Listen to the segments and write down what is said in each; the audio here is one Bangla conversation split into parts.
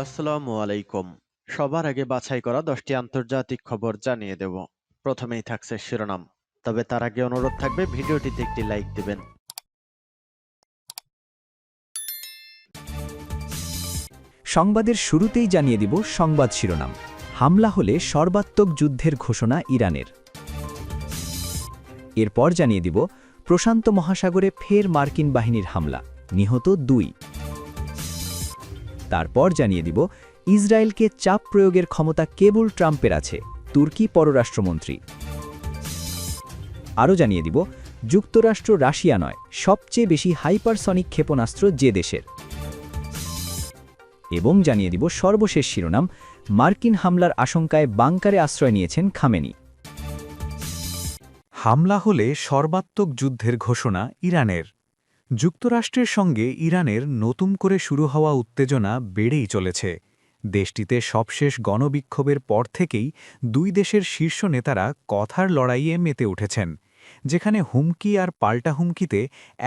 আসসালামু আলাইকুম। সবার আগে বাছাই করা দশটি আন্তর্জাতিক খবর জানিয়ে দেব। প্রথমেই থাকছে শিরোনাম। তবে তার আগে অনুরোধ থাকবে, ভিডিওটিতে একটি লাইক দিবেন। সংবাদের শুরুতেই জানিয়ে দিব সংবাদ শিরোনাম। হামলা হলে সর্বাত্মক যুদ্ধের ঘোষণা ইরানের। এরপর জানিয়ে দিব, প্রশান্ত মহাসাগরে ফের মার্কিন বাহিনীর হামলা। নিহত দুই। তারপর জানিয়ে দিব, ইসরায়েলকে চাপ প্রয়োগের ক্ষমতা কেবল ট্রাম্পের আছে, তুর্কি পররাষ্ট্রমন্ত্রী। আরও জানিয়ে দিব, যুক্তরাষ্ট্র রাশিয়া নয়, সবচেয়ে বেশি হাইপারসনিক ক্ষেপণাস্ত্র যে দেশের। এবং জানিয়ে দিব সর্বশেষ শিরোনাম, মার্কিন হামলার আশঙ্কায় বাংকারে আশ্রয় নিয়েছেন খামেনি। হামলা হলে সর্বাত্মক যুদ্ধের ঘোষণা ইরানের। যুক্তরাষ্ট্রের সঙ্গে ইরানের নতুন করে শুরু হওয়া উত্তেজনা বেড়েই চলেছে। দেশটিতে সবশেষ গণবিক্ষোভের পর থেকেই দুই দেশের শীর্ষ নেতারা কথার লড়াইয়ে মেতে উঠেছেন, যেখানে হুমকি আর পাল্টা হুমকিতে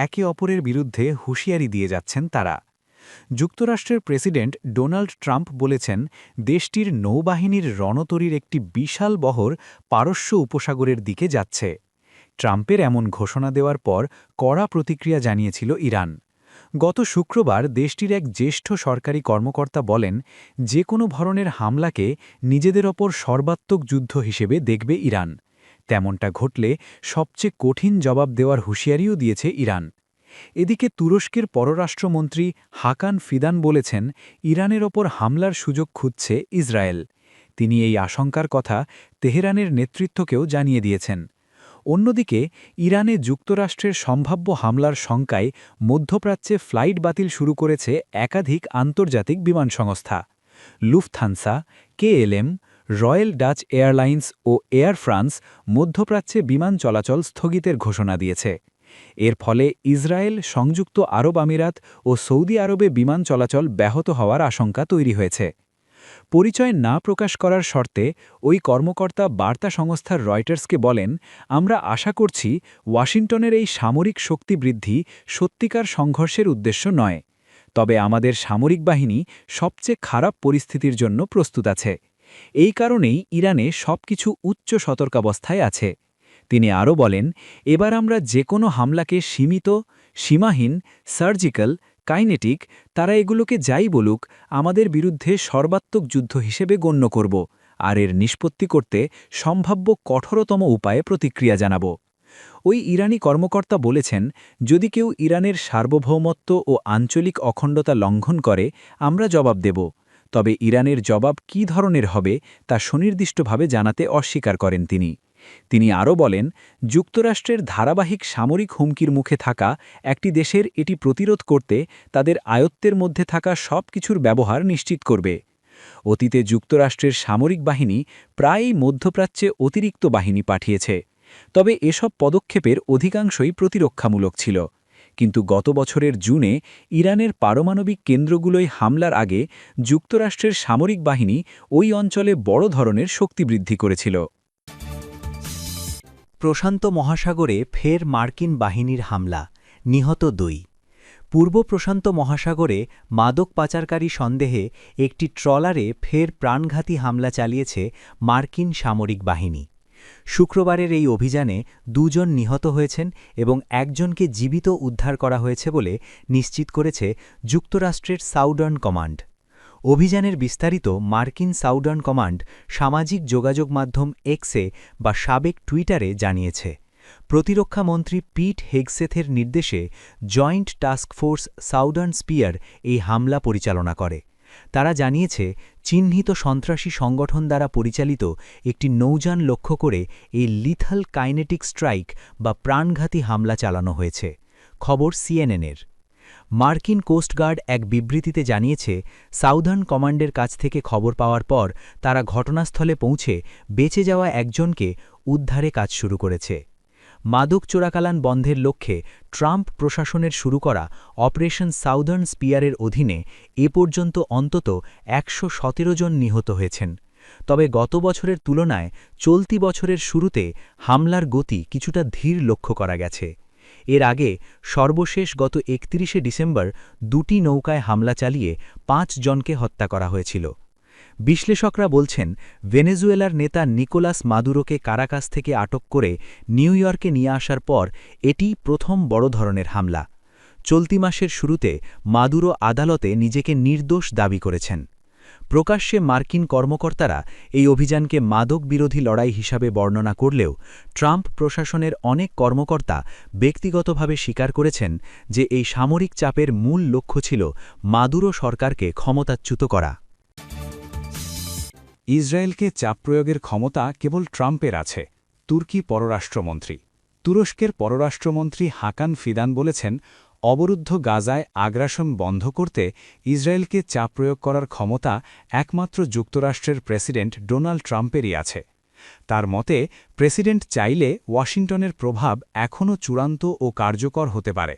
একে অপরের বিরুদ্ধে হুঁশিয়ারি দিয়ে যাচ্ছেন তারা। যুক্তরাষ্ট্রের প্রেসিডেন্ট ডোনাল্ড ট্রাম্প বলেছেন, দেশটির নৌবাহিনীর রণতরীর একটি বিশাল বহর পারস্য উপসাগরের দিকে যাচ্ছে। ট্রাম্পের এমন ঘোষণা দেওয়ার পর কড়া প্রতিক্রিয়া জানিয়েছিল ইরান। গত শুক্রবার দেশটির এক জ্যেষ্ঠ সরকারি কর্মকর্তা বলেন যে কোনো ধরনের হামলাকে নিজেদের ওপর সর্বাত্মক যুদ্ধ হিসেবে দেখবে ইরান। তেমনটা ঘটলে সবচেয়ে কঠিন জবাব দেওয়ার হুঁশিয়ারিও দিয়েছে ইরান। এদিকে তুরস্কের পররাষ্ট্রমন্ত্রী হাকান ফিদান বলেছেন, ইরানের ওপর হামলার সুযোগ খুঁজছে ইসরায়েল। তিনি এই আশঙ্কার কথা তেহরানের নেতৃত্বকেও জানিয়ে দিয়েছেন। অন্যদিকে, ইরানে যুক্তরাষ্ট্রের সম্ভাব্য হামলার শঙ্কায় মধ্যপ্রাচ্যে ফ্লাইট বাতিল শুরু করেছে একাধিক আন্তর্জাতিক বিমান সংস্থা। Lufthansa KLM Royal Dutch Airlines ও এয়ার ফ্রান্স মধ্যপ্রাচ্যে বিমান চলাচল স্থগিতের ঘোষণা দিয়েছে। এর ফলে ইসরায়েল, সংযুক্ত আরব আমিরাত ও সৌদি আরবে বিমান চলাচল ব্যাহত হওয়ার আশঙ্কা তৈরি হয়েছে। পরিচয় না প্রকাশ করার শর্তে ওই কর্মকর্তা বার্তা সংস্থার রয়টার্সকে বলেন, আমরা আশা করছি ওয়াশিংটনের এই সামরিক শক্তি বৃদ্ধি সত্যিকার সংঘর্ষের উদ্দেশ্য নয়। তবে আমাদের সামরিক বাহিনী সবচেয়ে খারাপ পরিস্থিতির জন্য প্রস্তুত আছে। এই কারণেই ইরানে সবকিছু উচ্চ সতর্কাবস্থায় আছে। তিনি আরও বলেন, এবার আমরা যে কোনো হামলাকে সীমিত, সীমাহীন, সার্জিক্যাল কাইনেটিক, তারা এগুলোকে যাই বলুক, আমাদের বিরুদ্ধে সর্বাত্মক যুদ্ধ হিসেবে গণ্য করব, আর এর নিষ্পত্তি করতে সম্ভাব্য কঠোরতম উপায়ে প্রতিক্রিয়া জানাব। ওই ইরানি কর্মকর্তা বলেছেন, যদি কেউ ইরানের সার্বভৌমত্ব ও আঞ্চলিক অখণ্ডতা লঙ্ঘন করে, আমরা জবাব দেব। তবে ইরানের জবাব কী ধরনের হবে, তা সুনির্দিষ্টভাবে জানাতে অস্বীকার করেন তিনি। তিনি আরও বলেন, যুক্তরাষ্ট্রের ধারাবাহিক সামরিক হুমকির মুখে থাকা একটি দেশের এটি প্রতিরোধ করতে তাদের আয়ত্তের মধ্যে থাকা সব কিছুর ব্যবহার নিশ্চিত করবে। অতীতে যুক্তরাষ্ট্রের সামরিক বাহিনী প্রায়ই মধ্যপ্রাচ্যে অতিরিক্ত বাহিনী পাঠিয়েছে, তবে এসব পদক্ষেপের অধিকাংশই প্রতিরক্ষামূলক ছিল। কিন্তু গত বছরের জুনে ইরানের পারমাণবিক কেন্দ্রগুলোয় হামলার আগে যুক্তরাষ্ট্রের সামরিক বাহিনী ওই অঞ্চলে বড় ধরনের শক্তি বৃদ্ধি করেছিল। প্রশান্ত মহাসাগরে ফের মার্কিন বাহিনীর হামলা, নিহত দুই। পূর্ব প্রশান্ত মহাসাগরে মাদক পাচারকারী সন্দেহে একটি ট্রলারে ফের প্রাণঘাতী হামলা চালিয়েছে মার্কিন সামরিক বাহিনী। শুক্রবারের এই অভিযানে দুজন নিহত হয়েছেন এবং একজনকে জীবিত উদ্ধার করা হয়েছে বলে নিশ্চিত করেছে যুক্তরাষ্ট্রের সাউডার্ন কমান্ড। অভিযানের বিস্তারিত মার্কিন সাউডার্ন কমান্ড সামাজিক যোগাযোগ মাধ্যম এক্সে বা সাবেক টুইটারে জানিয়েছে। প্রতিরক্ষামন্ত্রী পিট হেগসেথের নির্দেশে Joint Task Force Southern Spear এই হামলা পরিচালনা করে। তারা জানিয়েছে, চিহ্নিত সন্ত্রাসী সংগঠন দ্বারা পরিচালিত একটি নৌযান লক্ষ্য করে এই লিথাল কাইনেটিক স্ট্রাইক বা প্রাণঘাতী হামলা চালানো হয়েছে। খবর সিএনএনের। মার্কিন কোস্টগার্ড এক বিবৃতিতে জানিয়েছে, সাউদার্ন কমান্ডের কাছ থেকে খবর পাওয়ার পর তারা ঘটনাস্থলে পৌঁছে বেঁচে যাওয়া একজনকে উদ্ধারে কাজ শুরু করেছে। মাদক চোরাকালান বন্ধের লক্ষ্যে ট্রাম্প প্রশাসনের শুরু করা অপারেশন সাউদার্ন স্পিয়ারের অধীনে এ পর্যন্ত অন্তত একশো সতেরো জন নিহত হয়েছেন। তবে গত বছরের তুলনায় চলতি বছরের শুরুতে হামলার গতি কিছুটা ধীর লক্ষ্য করা গেছে। এর আগে সর্বশেষ গত একত্রিশে ডিসেম্বর দুটি নৌকায় হামলা চালিয়ে পাঁচ জনকে হত্যা করা হয়েছিল। বিশ্লেষকরা বলছেন, ভেনেজুয়েলার নেতা নিকোলাস মাদুরোকে কারাকাস থেকে আটক করে নিউ ইয়র্কে নিয়ে আসার পর এটি প্রথম বড় ধরনের হামলা। চলতি মাসের শুরুতে মাদুরো আদালতে নিজেকে নির্দোষ দাবি করেছেন। প্রকাশ্যে মার্কিন কর্মকর্তারা এই অভিযানকে মাদক বিরোধী লড়াই হিসাবে বর্ণনা করলেও ট্রাম্প প্রশাসনের অনেক কর্মকর্তা ব্যক্তিগতভাবে স্বীকার করেছেন যে এই সামরিক চাপের মূল লক্ষ্য ছিল মাদুরো সরকারকে ক্ষমতাচ্যুত করা। ইসরায়েলকে চাপ প্রয়োগের ক্ষমতা কেবল ট্রাম্পের আছে, তুর্কি পররাষ্ট্রমন্ত্রী। তুরস্কের পররাষ্ট্রমন্ত্রী হাকান ফিদান বলেছেন অবরুদ্ধ গাজায় আগ্রাসন বন্ধ করতে ইসরায়েলকে চাপ প্রয়োগ করার ক্ষমতা একমাত্র যুক্তরাষ্ট্রের প্রেসিডেন্ট ডোনাল্ড ট্রাম্পেরই আছে। তার মতে, প্রেসিডেন্ট চাইলে ওয়াশিংটনের প্রভাব এখনও চূড়ান্ত ও কার্যকর হতে পারে।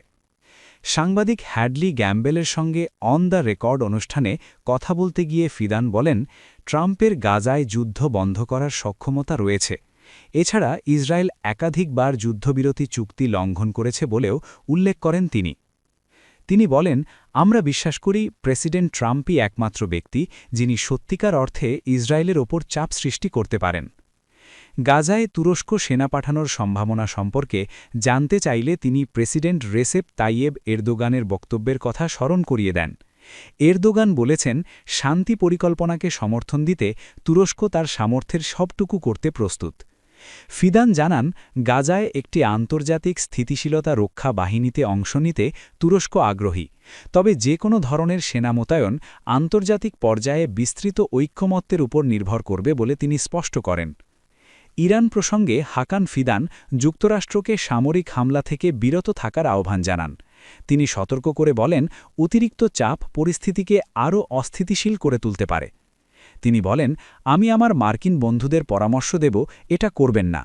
সাংবাদিক হ্যাডলি গ্যাম্বেলের সঙ্গে অন দ্য রেকর্ড অনুষ্ঠানে কথা বলতে গিয়ে ফিদান বলেন, ট্রাম্পের গাজায় যুদ্ধ বন্ধ করার সক্ষমতা রয়েছে। এছাড়া ইসরায়েল একাধিকবার যুদ্ধবিরতি চুক্তি লঙ্ঘন করেছে বলেও উল্লেখ করেন তিনি। তিনি বলেন, আমরা বিশ্বাস করি প্রেসিডেন্ট ট্রাম্পই একমাত্র ব্যক্তি যিনি সত্যিকার অর্থে ইসরায়েলের ওপর চাপ সৃষ্টি করতে পারেন। গাজায় তুরস্ক সেনা পাঠানোর সম্ভাবনা সম্পর্কে জানতে চাইলে তিনি প্রেসিডেন্ট রেসেপ তাইয়েব এরদোগানের বক্তব্যের কথা স্মরণ করিয়ে দেন। এরদোগান বলেছেন, শান্তি পরিকল্পনাকে সমর্থন দিতে তুরস্ক তার সামর্থ্যের সবটুকু করতে প্রস্তুত। ফিদান জানান, গাজায় একটি আন্তর্জাতিক স্থিতিশীলতা রক্ষা বাহিনীতে অংশ নিতে তুরস্ক আগ্রহী, তবে যে কোনো ধরনের সেনা মোতায়ন আন্তর্জাতিক পর্যায়ে বিস্তৃত ঐক্যমত্যের উপর নির্ভর করবে বলে তিনি স্পষ্ট করেন। ইরান প্রসঙ্গে হাকান ফিদান যুক্তরাষ্ট্রকে সামরিক হামলা থেকে বিরত থাকার আহ্বান জানান। তিনি সতর্ক করে বলেন, অতিরিক্ত চাপ পরিস্থিতিকে আরও অস্থিতিশীল করে তুলতে পারে। তিনি বলেন, আমি আমার মার্কিন বন্ধুদের পরামর্শ দেব, এটা করবেন না।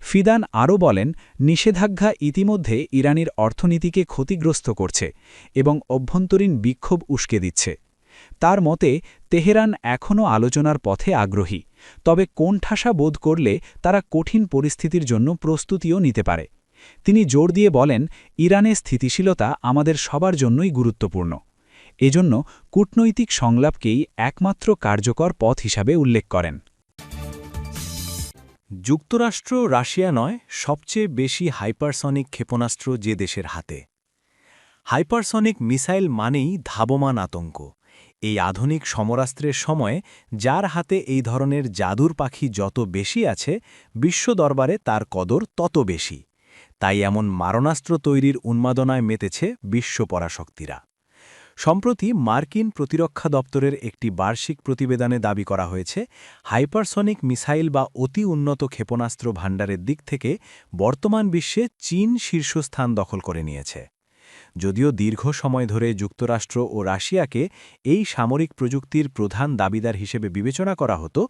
ফিদান আরও বলেন, নিষেধাজ্ঞা ইতিমধ্যে ইরানের অর্থনীতিকে ক্ষতিগ্রস্ত করছে এবং অভ্যন্তরীণ বিক্ষোভ উস্কে দিচ্ছে। তার মতে, তেহরান এখনও আলোচনার পথে আগ্রহী, তবে কোণঠাসা বোধ করলে তারা কঠিন পরিস্থিতির জন্য প্রস্তুতিও নিতে পারে। তিনি জোর দিয়ে বলেন, ইরানের স্থিতিশীলতা আমাদের সবার জন্যই গুরুত্বপূর্ণ। এজন্য কূটনৈতিক সংলাপকেই একমাত্র কার্যকর পথ হিসাবে উল্লেখ করেন। যুক্তরাষ্ট্র রাশিয়া নয়, সবচেয়ে বেশি হাইপারসনিক ক্ষেপণাস্ত্র যে দেশের হাতে। হাইপারসনিক মিসাইল মানেই ধাবমান আতঙ্ক। এই আধুনিক সমরাস্ত্রের সময়ে যার হাতে এই ধরনের জাদুর পাখি যত বেশি আছে, বিশ্ব দরবারে তার কদর তত বেশি। তাই এমন মারণাস্ত্র তৈরির উন্মাদনায় মেতেছে বিশ্ব পরাশক্তিরা। সম্প্রতি মার্কিন প্রতিরক্ষা দপ্তরের একটি বার্ষিক প্রতিবেদনে দাবি করা হয়েছে, হাইপারসনিক মিসাইল বা অতি উন্নত ক্ষেপণাস্ত্র ভাণ্ডারের দিক থেকে বর্তমান বিশ্বে চীন শীর্ষস্থান দখল করে নিয়েছে। যদিও দীর্ঘ সময় ধরে যুক্তরাষ্ট্র ও রাশিয়াকে এই সামরিক প্রযুক্তির প্রধান দাবিদার হিসেবে বিবেচনা করা হতো,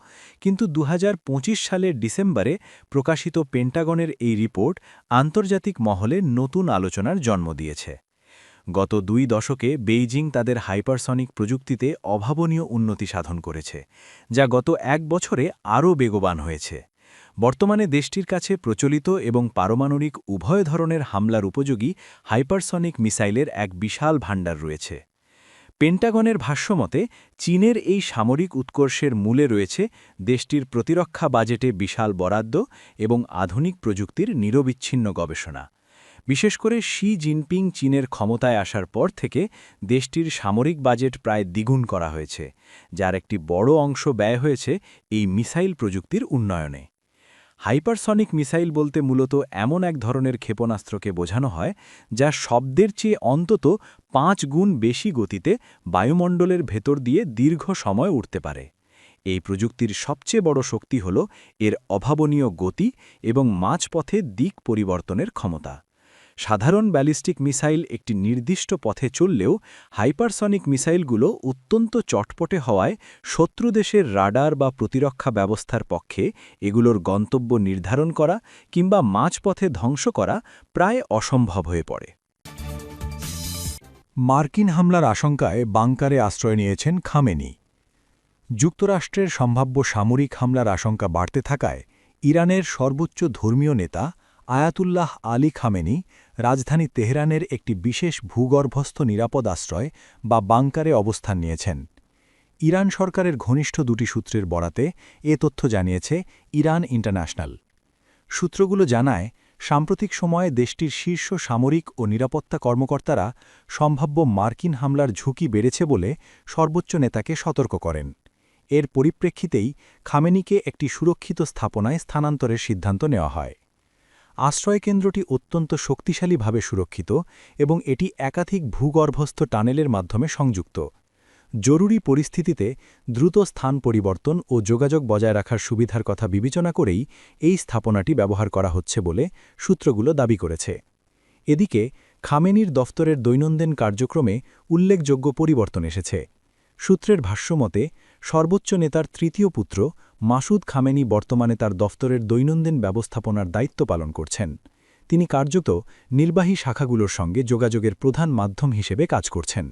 কিন্তু দু হাজার পঁচিশ সালের ডিসেম্বরে প্রকাশিত পেন্টাগনের এই রিপোর্ট আন্তর্জাতিক মহলে নতুন আলোচনার জন্ম দিয়েছে। গত দুই দশকে বেইজিং তাদের হাইপারসনিক প্রযুক্তিতে অভাবনীয় উন্নতি সাধন করেছে, যা গত এক বছরে আরও বেগবান হয়েছে। বর্তমানে দেশটির কাছে প্রচলিত এবং পারমাণবিক উভয় ধরনের হামলার উপযোগী হাইপারসনিক মিসাইলের এক বিশাল ভাণ্ডার রয়েছে। পেন্টাগনের ভাষ্যমতে চীনের এই সামরিক উৎকর্ষের মূলে রয়েছে দেশটির প্রতিরক্ষা বাজেটে বিশাল বরাদ্দ এবং আধুনিক প্রযুক্তির নিরবিচ্ছিন্ন গবেষণা। বিশেষ করে শি জিনপিং চীনের ক্ষমতায় আসার পর থেকে দেশটির সামরিক বাজেট প্রায় দ্বিগুণ করা হয়েছে, যার একটি বড় অংশ ব্যয় হয়েছে এই মিসাইল প্রযুক্তির উন্নয়নে। হাইপারসনিক মিসাইল বলতে মূলত এমন এক ধরনের ক্ষেপণাস্ত্রকে বোঝানো হয়, যা শব্দের চেয়ে অন্তত পাঁচ গুণ বেশি গতিতে বায়ুমণ্ডলের ভেতর দিয়ে দীর্ঘ সময় উঠতে পারে। এই প্রযুক্তির সবচেয়ে বড় শক্তি হল এর অভাবনীয় গতি এবং মাঝপথে দিক পরিবর্তনের ক্ষমতা। সাধারণ ব্যালিস্টিক মিসাইল একটি নির্দিষ্ট পথে চললেও হাইপারসনিক মিসাইলগুলো অত্যন্ত চটপটে হওয়ায় শত্রু দেশের রাডার বা প্রতিরক্ষা ব্যবস্থার পক্ষে এগুলোর গন্তব্য নির্ধারণ করা কিংবা মাঝপথে ধ্বংস করা প্রায় অসম্ভব হয়ে পড়ে। মার্কিন হামলার আশঙ্কায় বাংকারে আশ্রয় নিয়েছেন খামেনি। যুক্তরাষ্ট্রের সম্ভাব্য সামরিক হামলার আশঙ্কা বাড়তে থাকায় ইরানের সর্বোচ্চ ধর্মীয় নেতা আয়াতুল্লাহ আলী খামেনি রাজধানী তেহরানের একটি বিশেষ ভূগর্ভস্থ নিরাপদ আশ্রয় বা বাংকারে অবস্থান নিয়েছেন। ইরান সরকারের ঘনিষ্ঠ দুটি সূত্রের বরাতে এ তথ্য জানিয়েছে ইরান ইন্টারন্যাশনাল। সূত্রগুলো জানায়, সাম্প্রতিক সময়ে দেশটির শীর্ষ সামরিক ও নিরাপত্তা কর্মকর্তারা সম্ভাব্য মার্কিন হামলার ঝুঁকি বেড়েছে বলে সর্বোচ্চ নেতাকে সতর্ক করেন। এর পরিপ্রেক্ষিতেই খামেনিকে একটি সুরক্ষিত স্থাপনায় স্থানান্তরের সিদ্ধান্ত নেওয়া হয়। আশ্রয়কেন্দ্রটি অত্যন্ত শক্তিশালীভাবে সুরক্ষিত এবং এটি একাধিক ভূগর্ভস্থ টানেলের মাধ্যমে সংযুক্ত। জরুরি পরিস্থিতিতে দ্রুত স্থান পরিবর্তন ও যোগাযোগ বজায় রাখার সুবিধার কথা বিবেচনা করেই এই স্থাপনাটি ব্যবহার করা হচ্ছে বলে সূত্রগুলো দাবি করেছে। এদিকে, খামেনির দফতরের দৈনন্দিন কার্যক্রমে উল্লেখযোগ্য পরিবর্তন এসেছে। সূত্রের ভাষ্যমতে সর্বোচ্চ নেতার তৃতীয় পুত্র, মাসুদ খামেনি বর্তমানে তার দফতরের দৈনন্দিন ব্যবস্থাপনার দায়িত্ব পালন করছেন। তিনি কার্যত নির্বাহী শাখাগুলোর সঙ্গে যোগাযোগের প্রধান মাধ্যম হিসেবে কাজ করছেন।